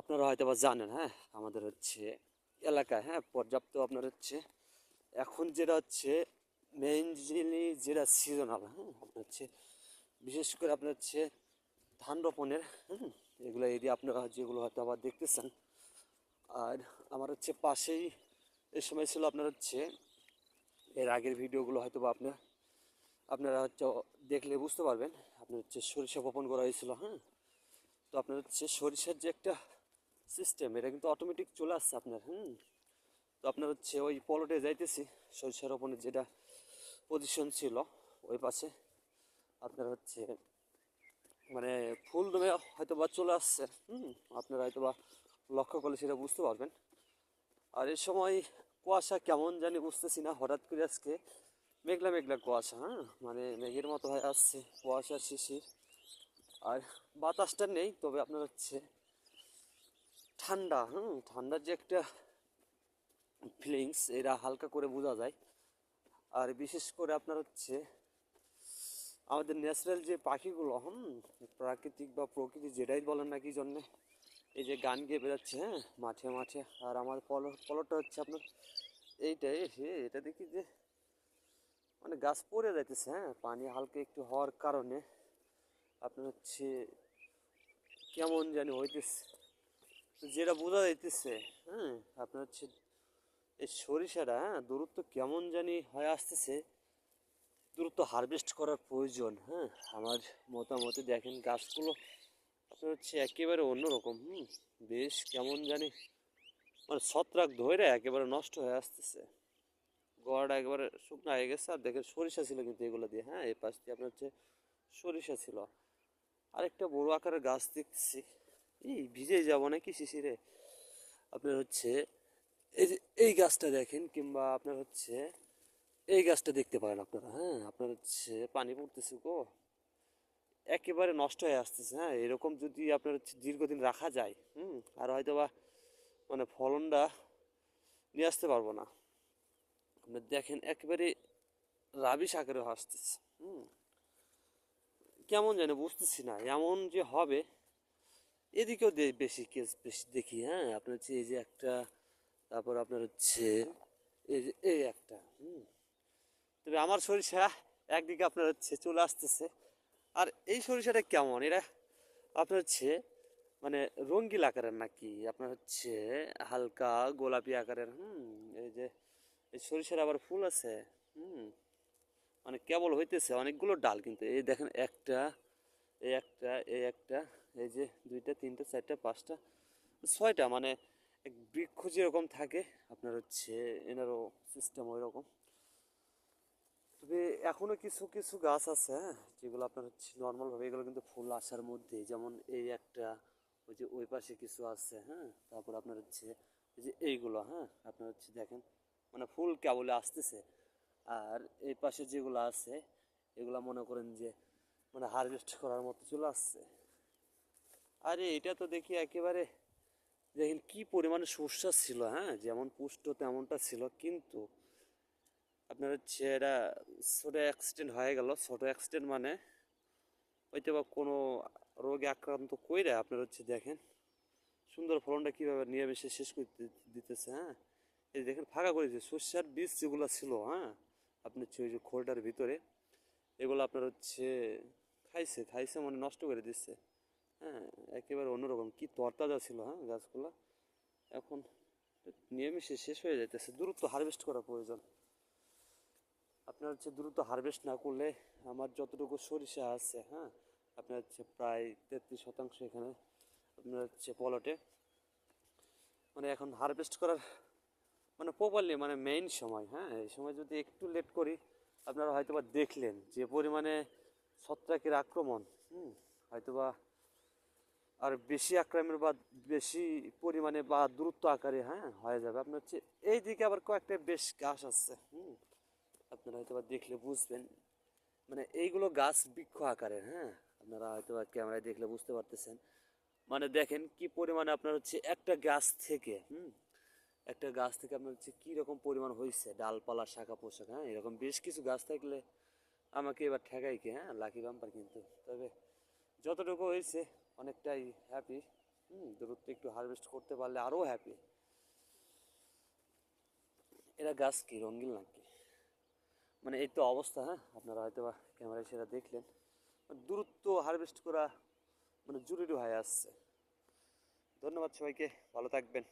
আপনারা হয়তো বা জানেন হ্যাঁ? আমাদের হচ্ছে এলাকায় হ্যাঁ? পর্যাপ্ত আপনার হচ্ছে এখন যেটা হচ্ছে মেইনলি যেটা সিজনাল হ্যাঁ? আপনার হচ্ছে বিশেষ করে আপনার হচ্ছে ধান রোপণের, হুম? এগুলো এরিয়া আপনারা যেগুলো হয়তো আবার দেখতেছেন। আর আমার হচ্ছে পাশেই এ সময় ছিল আপনার হচ্ছে এর আগের ভিডিওগুলো হয়তো বা আপনার, আপনারা হচ্ছে দেখলে বুঝতে পারবেন। আপনার হচ্ছে সরিষা বপন করা হয়েছিল হ্যাঁ? তো আপনার হচ্ছে সরিষার যে একটা সিস্টেম এটা কিন্তু অটোমেটিক চলে আসছে আপনার, হুম? তো আপনার হচ্ছে ওই পলটে যাইতেছি সরিষা রোপণের যেটা পজিশন ছিল, ওই পাশে আপনার হচ্ছে মানে ফুল দমে হয়তো বা চলে আসছে, হুম? আপনারা হয়তো বা লক্ষ্য করলে সেটা বুঝতে পারবেন। আর এই সময় কুয়াশা কেমন জানি বুঝতেছি না, হঠাৎ করে আজকে মেঘলা মেঘলা কুয়াশা হ্যাঁ? মানে মেঘের মতো হয়ে আসছে কুয়াশা শিশির। আর বাতাসটা নেই, তবে আপনার হচ্ছে ঠান্ডা, হুম, ঠান্ডার যে একটা ফিলিংস এরা হালকা করে বোঝা যায়। আর বিশেষ করে আপনার হচ্ছে, আমাদের ন্যাচারাল যে পাখিগুলো, হুম, প্রাকৃতিক বা প্রকৃতি যেটাই বলেন না কি জন্যে, এই যে গান গেয়ে বেরোচ্ছে হ্যাঁ মাঠে মাঠে, আর আমার পল, পলটা হচ্ছে আপনার এইটাই এটা দেখি যে মানে গাছ পড়ে যাইতেছে হ্যাঁ পানি হালকা একটু হওয়ার কারণে আপনার হচ্ছে কেমন জানি হইতেছে। যেটা বোঝা যাইতেছে হ্যাঁ আপনার হচ্ছে এই সরিষাটা হ্যাঁ দূরত্ব কেমন জানি হয়ে আসতেছে, দূরত্ব হারভেস্ট করার প্রয়োজন হ্যাঁ আমার মতামতে দেখেন গাছগুলো আপনার হচ্ছে একেবারে অন্যরকম, হুম, বেশ কেমন জানি মানে ছত্রাক ধরে একেবারে নষ্ট হয়ে আসতেছে, গোড়াটা একেবারে শুকনো হয়ে গেছে, আর দেখেন সরিষা ছিল কিন্তু এগুলো দিয়ে হ্যাঁ এই পাশ দিয়ে আপনার হচ্ছে সরিষা ছিল, আরেকটা বড় আকারের গাছ দেখতেছি এই ভিজে যাব নাকি শিশিরে? আপনার হচ্ছে, এই যে এই গাছটা দেখেন কিংবা আপনার হচ্ছে, এই গাছটা দেখতে পারেন আপনারা হ্যাঁ? আপনার হচ্ছে পানি পড়তেছে গো। একেবারে নষ্ট হয়ে আসতেছে হ্যাঁ? এরকম যদি আপনার হচ্ছে দীর্ঘদিন রাখা যায়, হুম? আর হয়তো বা মানে ফলনটা নিয়ে আসতে পারব না। আপনার দেখেন একেবারে রাবিশ আকারে আসতেছে, হুম? কেমন জানি বুঝতেছি না, এমন যে হবে এদিকেও বেশি কেস বেশি দেখি হ্যাঁ আপনার হচ্ছে এই যে একটা, তারপর আপনার হচ্ছে এই যে, এই একটা, হুম। তবে আমার সরিষা একদিকে আপনার হচ্ছে চলে আসতেছে। আর এই সরিষাটা কেমন? এরা আপনার হচ্ছে মানে রঙ্গিল আকারের নাকি? আপনার হচ্ছে হালকা গোলাপি আকারের, হুম, এই যে, এই সরিষার আবার ফুল আছে, হুম। মানে কেবল হইতেছে, অনেকগুলো ডাল কিন্তু, এই দেখেন একটা, এই একটা এই একটা এই যে দুইটা, তিনটা, চারটা, পাঁচটা, ছয়টা মানে বৃক্ষ যেরকম থাকে, আপনার হচ্ছে এনারও সিস্টেম ওই রকম তবে এখনও কিছু কিছু গাছ আছে হ্যাঁ যেগুলো আপনার হচ্ছে নর্মালভাবে এগুলো কিন্তু ফুল আসার মধ্যে, যেমন এই একটা, ওই যে ওই পাশে কিছু আছে হ্যাঁ তারপর আপনার হচ্ছে এই যে এইগুলো হ্যাঁ আপনার হচ্ছে দেখেন মানে ফুল কেবলে আসতেছে। আর এই পাশে যেগুলো আছে, এগুলো মনে করেন যে মানে হারভেস্ট করার মতো চলে আসছে। আরে, এটা তো দেখি একেবারে দেখেন কি পরিমাণে সর্ষা ছিল হ্যাঁ? যেমন পুষ্ট তেমনটা ছিল, কিন্তু আপনার হচ্ছে এটা ছোটো অ্যাক্সিডেন্ট হয়ে গেল। ছোটো অ্যাক্সিডেন্ট মানে হয়তো বা কোনো রোগে আক্রান্ত কইরা আপনার হচ্ছে দেখেন সুন্দর ফলনটা কীভাবে নিরামিষে শেষ করে দিতেছে হ্যাঁ? এই দেখেন ফাঁকা করে দিয়েছে। সর্ষার বীজ যেগুলো ছিল হ্যাঁ? আপনার ওই যে খোলটার ভিতরে, এগুলো আপনার হচ্ছে খাইছে খাইছে মানে নষ্ট করে দিচ্ছে। হ্যাঁ একেবারে অন্যরকম। কি তরতাজা ছিল হ্যাঁ গাছগুলো? এখন নিয়মিষে শেষ হয়ে যাইতেছে। দ্রুত হারভেস্ট করা প্রয়োজন। আপনার হচ্ছে দ্রুত হারভেস্ট না করলে আমার যতটুকু সরিষা আছে হ্যাঁ আপনার হচ্ছে প্রায় তেত্রিশ শতাংশ এখানে আপনার হচ্ছে পলটে। মানে এখন হারভেস্ট করার মানে প্রপারলি মানে মেইন সময় হ্যাঁ এই সময় যদি একটু লেট করি, আপনারা হয়তোবা দেখলেন যে পরিমাণে ছত্রাকের আক্রমণ, হুম, হয়তোবা আর বেশি আক্রমণের বা বেশি পরিমাণে বা দূরত্ব আকারে হ্যাঁ হয়ে যাবে। আপনার হচ্ছে এই দিকে আবার কয়েকটা বেশ গাছ আছে, হুম, আপনারা হয়তো বা দেখলে বুঝবেন। মানে এইগুলো গাছ বৃক্ষ আকারের হ্যাঁ আপনারা হয়তো বা ক্যামেরায় দেখলে বুঝতে পারতেছেন। মানে দেখেন কি পরিমাণে আপনার হচ্ছে একটা গাছ থেকে, হুম, একটা গাছ থেকে আপনার হচ্ছে কী রকম পরিমাণ হয়েছে ডালপালা শাখা পোশাক হ্যাঁ এরকম বেশ কিছু গাছ থাকলে আমাকে এবার ঠেকাই কি হ্যাঁ লাকি বাম্পার কিন্তু। তবে যতটুকু হয়েছে অনেকটাই হ্যাপি হুম, দূরত্ব একটু হারভেস্ট করতে পারলে আরও হ্যাপি এরা গাছ কি, রঙিন নাকি? মানে এই তো অবস্থা হ্যাঁ? আপনারা হয়তো বা ক্যামেরায় সেটা দেখলেন। দূরত্ব হারভেস্ট করা মানে জরুরি হয়ে আসছে। ধন্যবাদ সবাইকে, ভালো থাকবেন।